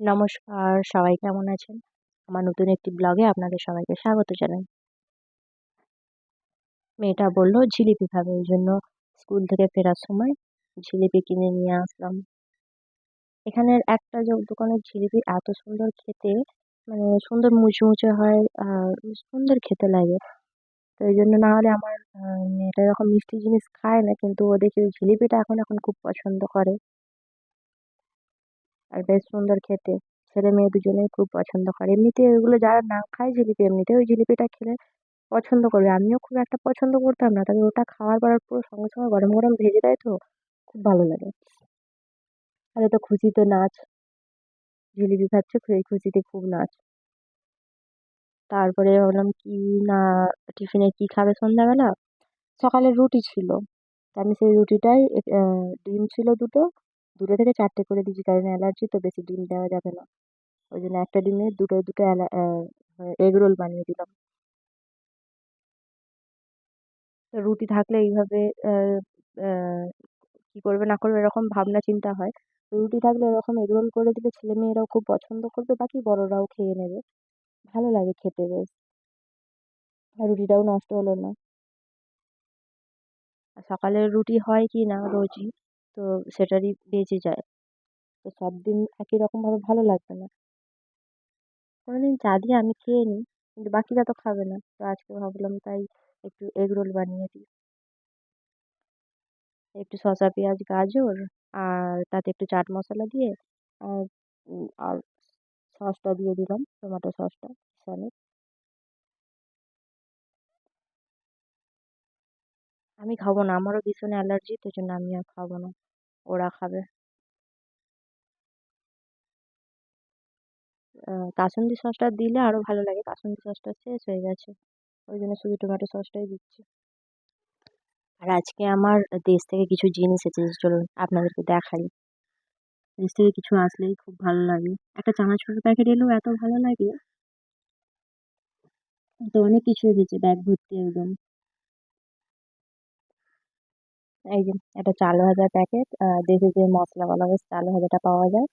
নমস্কার, সবাই কেমন আছেন? আমার নতুন একটি ব্লগে আপনাদের সবাইকে স্বাগত জানাই। মেয়েটা বলল জিলিপি খাবে, ওই জন্য স্কুল থেকে ফেরার সময় জিলিপি কিনে নিয়ে আসলাম। এখানের একটা দোকানের জিলিপি এত সুন্দর খেতে, মানে সুন্দর মুচমুচে হয় আর সুন্দর খেতে লাগে। তো এই জন্য না হলে আমার মেয়েটা এরকম মিষ্টি জিনিস খায় না, কিন্তু ও দেখি ওই জিলিপিটা এখন, এখন খুব পছন্দ করে। আর বেশ সুন্দর খেতে। ছেলে-মেয়ে দুজনেই খুব পছন্দ করে। এমনিতে ওইগুলো যারা না খায় জিলিপি এমনিতে ওই জিলিপিটা খেলে পছন্দ করবে। আমিও খুব একটা পছন্দ করতাম না। তবে ওটা খাওয়ার পর পুরো সঙ্গে, সঙ্গে গরম, গরম ভেজে দেয় তো খুব ভালো লাগে। আর এতো খুশিতে নাচ। জিলিপি খাচ্ছে, খুশিতে খুব নাচ। তারপরে ভাবলাম কি না টিফিনে কি খাবে সন্ধ্যাবেলা? সকালে রুটি ছিল। তো আমি সেই রুটিটাই ডিম ছিল দুটো, দুটো থেকে চারটে করে দিয়েছি কারণ অ্যালার্জি তো বেশি ডিম দেওয়া যাবে না। ওই জন্য একটা ডিমে দুটো, দুটো এগ রোল বানিয়ে দিলাম। রুটি থাকলে এইভাবে কি করবে না করবে এরকম ভাবনা চিন্তা হয়। রুটি থাকলে এরকম এগ রোল করে দিলে ছেলে মেয়েরাও খুব পছন্দ করবে, বাকি বড়রাও খেয়ে নেবে। ভালো লাগে খেতে বেশ। আর রুটিটাও নষ্ট হলো না। আর সকালের রুটি হয় কি না রোজই, তো সেটারই বেঁচে যায়। তো সব দিন একই রকমভাবে ভালো লাগবে না। কোনোদিন চা দিয়ে আমি খেয়ে নিই, কিন্তু বাকিরা তো খাবে না। তো আজকে ভাবলাম তাই একটু এগ রোল বানিয়ে দিই। একটু শসা, পেঁয়াজ, গাজর আর তাতে একটু চাট মশলা দিয়ে আর আর সসটা দিয়ে দিলাম, টমেটো সসটা সমেত। আমি খাব না। আমারও ভীষণ অ্যালার্জি, তো জন্য আমি আর খাব না। ওরা খাবে। কাসুন্দি সসটা দিলে আরও ভালো লাগে। কাসুন্দি সসটা শেষ হয়ে গেছে। ওই জন্য শুধু টমেটো সসটাই দিচ্ছি। আর আজকে আমার দেশ থেকে কিছু জিনিস এসেছে, চলুন আপনাদেরকে দেখাই। দেশ থেকে কিছু আসলেই খুব ভালো লাগে। একটা চানাচুরের প্যাকেট এলেও এত ভালো লাগে। তো অনেক কিছু এসেছে, ব্যাগ ভর্তি একদম। এই যে একটা চাল ভাজার প্যাকেট। দেশে যে মসলাওয়ালা বেশ চাল ভাজাটা পাওয়া যায়।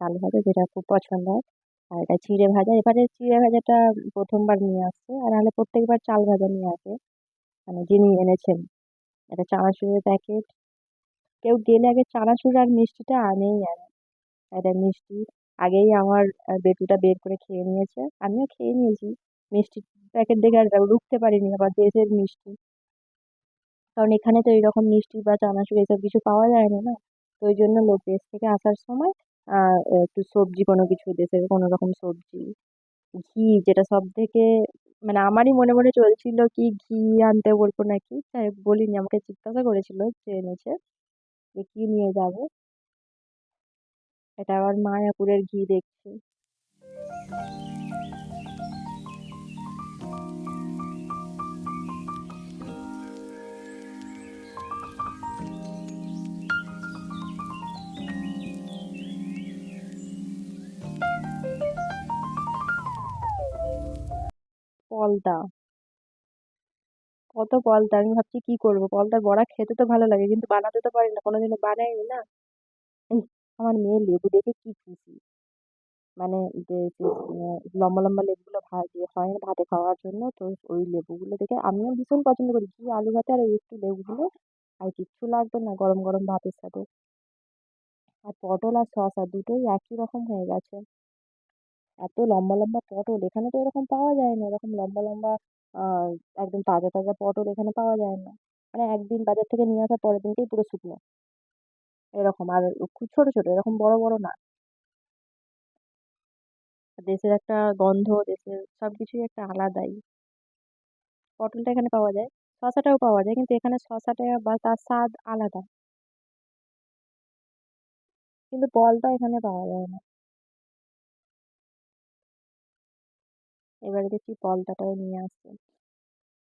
চাল ভাজা যেটা খুব পছন্দ হয়। আর এটা চিড়ে ভাজা। এবারে চিড়ে ভাজাটা প্রথমবার নিয়ে আসছে। আর নাহলে প্রত্যেকবার চাল ভাজা নিয়ে আসে। মানে যিনি এনেছেন। একটা চানাচুরের প্যাকেট। কেউ গেলে আগে চানাচুর আর মিষ্টিটা আনেই আনে। একটা মিষ্টি আগেই আমার বেটুটা বের করে খেয়ে নিয়েছে। আমিও খেয়ে নিয়েছি। মিষ্টির প্যাকেট দেখে আর রুখতে পারিনি। আবার দেশের মিষ্টি। কারণ এখানে তো এইরকম মিষ্টি বা চানাচুর এসব কিছু পাওয়া যায় না, না? তো ওই জন্য লোক দেশ থেকে আসার সময় একটু সবজি কোনো কিছু দেশের কোনো রকম সবজি, ঘি যেটা সব থেকে মানে আমারই মনে, মনে চলছিল কি ঘি আনতে বলব নাকি। তাই বলিনি। আমাকে জিজ্ঞাসা করেছিল যে এনেছে যে কি নিয়ে যাব? এটা আবার মায়াপুরের ঘি দেখছি। পলতা। কত পলতা। আমি ভাবছি কি করব? পলতার বড়া খেতে তো ভালো লাগে কিন্তু বানাতে তো পারি না। কোনোদিনও বানাইনি না। আমার মেয়ে লেবু দেখে কি খুশি। মানে যে লম্বা, লম্বা লেবুগুলো ভাজি হয় না ভাতে খাওয়ার জন্য। তো ওই লেবুগুলো দেখে আমিও ভীষণ পছন্দ করি। ঘি আলু ভাতে আর ওই একটু লেবু দিলে আর কিচ্ছু লাগবে না গরম, গরম ভাতের সাথে। আর পটল আর শসা দুটোই একই রকম হয়ে গেছে। এত লম্বা, লম্বা পটল এখানে তো এরকম পাওয়া যায় না। এরকম লম্বা, লম্বা আ একদম তাজা, তাজা পটল এখানে পাওয়া যায় না। মানে একদিন বাজার থেকে নিয়ে আসার পরের দিনকেই পুরো শুকনো। এরকম আর খুব ছোট, ছোট এরকম বড়, বড় না। দেশের একটা গন্ধ, দেশের সবকিছুই একটা আলাদাই। পটলটা এখানে পাওয়া যায়। শসাটাও পাওয়া যায়। কিন্তু এখানে শসাটা বা তার স্বাদ আলাদা। কিন্তু পলতা এখানে পাওয়া যায় না। এবারে দেখছি পলতাটাও নিয়ে আসছে।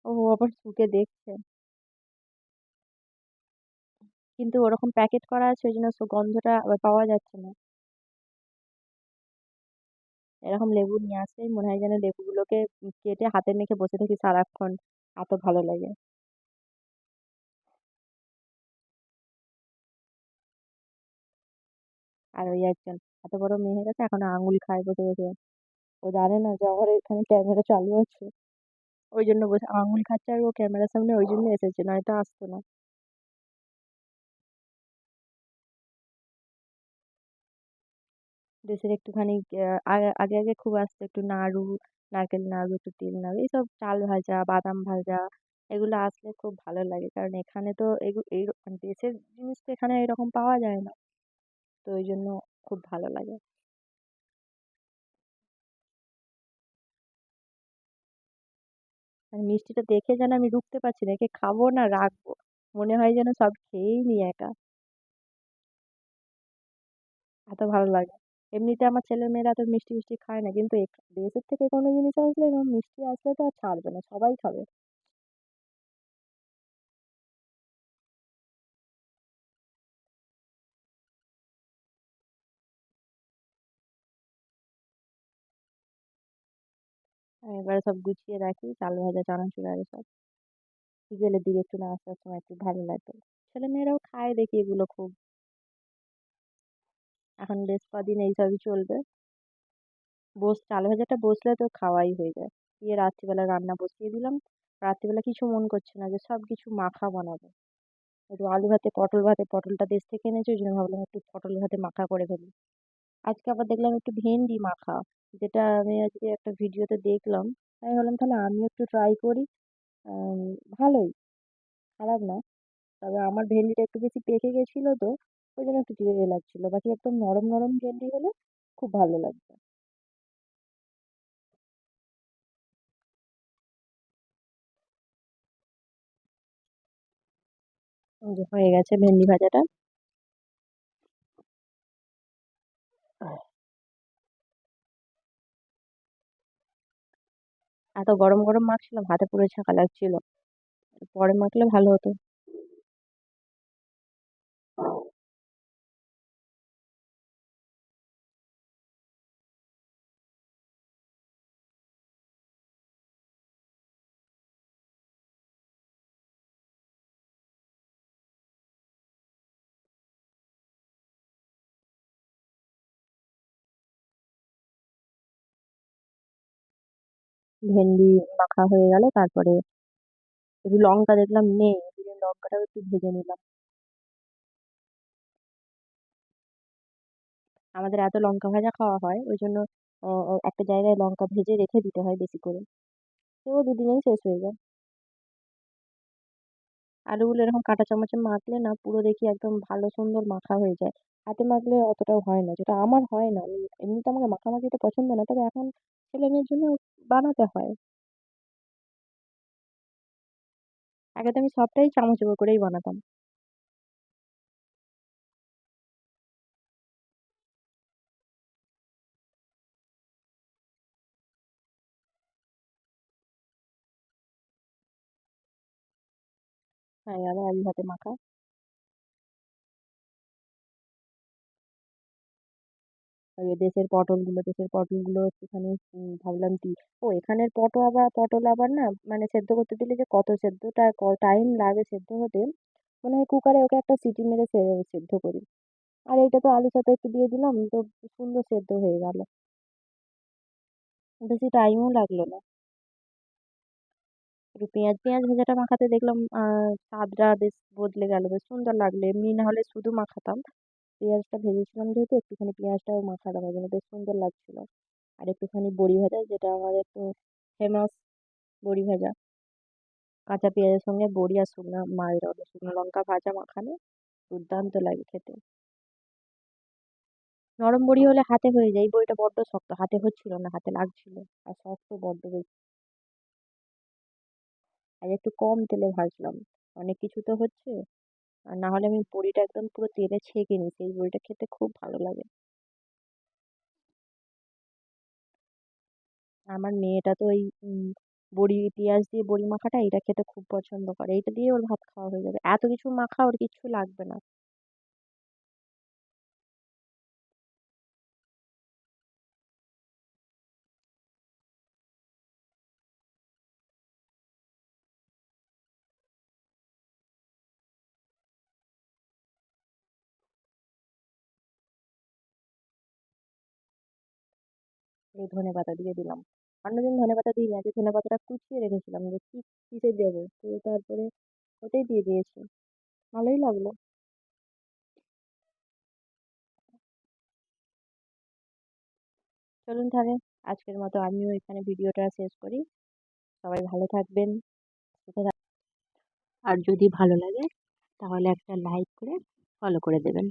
ও আবার শুঁকে দেখছে। কিন্তু ওরকম প্যাকেট করা আছে ওইজন্য সু গন্ধটা পাওয়া যাচ্ছে না। এরকম লেবু নিয়ে আসলেই মনে হয় যেন লেবুগুলোকে কেটে হাতে মেখে বসে থাকি সারাক্ষণ। এত ভালো লাগে। আর ওই একজন, এত বড় মেয়ে হয়ে গেছে, এখনও আঙুল খায় বসে বসে ও জানে না যে আমার এখানে ক্যামেরা চালু আছে। ওই জন্য বসে আঙুল খাচ্ছে আর ও ক্যামেরার সামনে ওই জন্য এসেছে, নয়তো আসতো না। দেশের একটুখানি আগে আগে খুব আসতো একটু নাড়ু, নারকেল নাড়ু, একটু তিল নাড়ু এইসব চাল ভাজা, বাদাম ভাজা, এগুলো আসলে খুব ভালো লাগে। কারণ এখানে তো এই দেশের জিনিস তো এখানে এরকম পাওয়া যায় না। তো ওই জন্য খুব ভালো লাগে। আর মিষ্টিটা দেখে যেন আমি রুখতে পারছি না, একে খাব না, রাখব। মনে হয় যেন সব খেয়েই নি একা। এত ভালো লাগে। এমনিতে আমার ছেলে মেয়েরা তো মিষ্টি মিষ্টি খায় না, কিন্তু দেশের থেকে কোনো জিনিস আসলে মিষ্টি আসলে তো আর ছাড়বে না, সবাই খাবে। আমি এবারে সব গুছিয়ে রাখি চাল ভাজা, চানাচুর আর সব। বিকেলের দিকে একটু নাস্তার সময় একটু ভালো লাগবে। ছেলে মেয়েরাও খায় দেখি এগুলো খুব। এখন বেশ কদিন এইসবই চলবে। বস চাল ভাজাটা বসলে তো খাওয়াই হয়ে যায়। দিয়ে রাত্রিবেলা রান্না বসিয়ে দিলাম। রাত্রিবেলা কিছু মন করছে না যে সব কিছু মাখা বানাবো। একটু আলু ভাতে, পটল ভাতে, পটলটা দেশ থেকে এনেছে, ওই জন্য ভাবলাম একটু পটল ভাতে মাখা করে ফেলি। আজকে আবার দেখলাম একটু ভেন্ডি মাখা, যেটা আমি আজকে একটা ভিডিওতে দেখলাম। আমি ভাবলাম তাহলে আমিও একটু ট্রাই করি। ভালোই। খারাপ না। তবে আমার ভেন্ডিটা একটু বেশি পেকে গেছিল তো, ওই জন্য একটু চিড়ে লাগছিল। বাকি একদম নরম নরম ভেন্ডি হলে খুব ভালো লাগবে। হয়ে গেছে ভেন্ডি ভাজাটা। এত গরম গরম মাখছিলাম হাতে পুরো ছাঁকা লাগছিল। পরে মাখলে ভালো হতো। ভেন্ডি মাখা হয়ে গেল, তারপরে একটু লঙ্কা দেখলাম নেই লঙ্কাটাও একটু ভেজে নিলাম। আমাদের এত লঙ্কা ভাজা খাওয়া হয়, ওই জন্য একটা জায়গায় লঙ্কা ভেজে রেখে দিতে হয় বেশি করে। তো দুদিনেই শেষ হয়ে যায়। আলুগুলো এরকম কাঁটা চামচে মাখলে না পুরো দেখি একদম ভালো সুন্দর মাখা হয়ে যায়। হাতে মাখলে অতটাও হয় না, যেটা আমার হয় না। আমি এমনিতে আমাকে মাখামাখিটা পছন্দ না, তবে এখন ছেলে মেয়ের জন্য বানাতে হয়। আগে তো আমি সবটাই চামচ করেই বানাতাম। হয়ে গেল আলু ভাতে মাখা। ওই দেশের পটলগুলো দেশের পটলগুলো একটুখানি ভাবলাম দি। ও, এখানের পটল আবার পটল আবার না মানে সেদ্ধ করতে দিলে যে কত সেদ্ধটা টাইম লাগে সেদ্ধ হতে, মনে হয় কুকারে ওকে একটা সিটি মেরে সেদ্ধ করি। আর এইটা তো আলুর সাথে একটু দিয়ে দিলাম, তো সুন্দর সেদ্ধ হয়ে গেল। বেশি টাইমও লাগল না। একটু পেঁয়াজ পেঁয়াজ ভাজাটা মাখাতে দেখলাম স্বাদটা বেশ বদলে গেল, বেশ সুন্দর লাগল। এমনি না হলে শুধু মাখাতাম। পেঁয়াজটা ভেজেছিলাম যেহেতু, একটুখানি পেঁয়াজটাও মাখালাম ওই জন্য বেশ সুন্দর লাগছিল। আর একটুখানি বড়ি ভাজা, যেটা আমাদের তো ফেমাস বড়ি ভাজা। কাঁচা পেঁয়াজের সঙ্গে বড়ি আর শুকনো ওটা শুকনো লঙ্কা ভাজা মাখানো দুর্দান্ত লাগে খেতে। নরম বড়ি হলে হাতে হয়ে যায়। বড়িটা বড্ড শক্ত, হাতে হচ্ছিল না, হাতে লাগছিল। আর শক্ত, বড্ড বেশি। আর একটু কম তেলে ভাজলাম। অনেক কিছু তো হচ্ছে। আর না হলে আমি বড়িটা একদম পুরো তেলে ছেঁকে নিচ্ছি সেই বড়িটা খেতে খুব ভালো লাগে। আমার মেয়েটা তো ওই উম, বড়ি পেঁয়াজ দিয়ে বড়ি মাখাটা এটা খেতে খুব পছন্দ করে। এটা দিয়ে ওর ভাত খাওয়া হয়ে যাবে। এত কিছু মাখা ওর কিচ্ছু লাগবে না। এই ধনে পাতা দিয়ে দিলাম। অন্যদিন ধনে পাতা দিই না যে ধনে পাতাটা কুচিয়ে রেখেছিলাম যে কী, কিসে দেবো? তো তারপরে ওটাই দিয়ে দিয়েছি। ভালোই লাগল। চলুন তাহলে, আজকের মতো আমিও এখানে ভিডিওটা শেষ করি। সবাই ভালো থাকবেন আর যদি ভালো লাগে, তাহলে একটা লাইক করে ফলো করে দেবেন।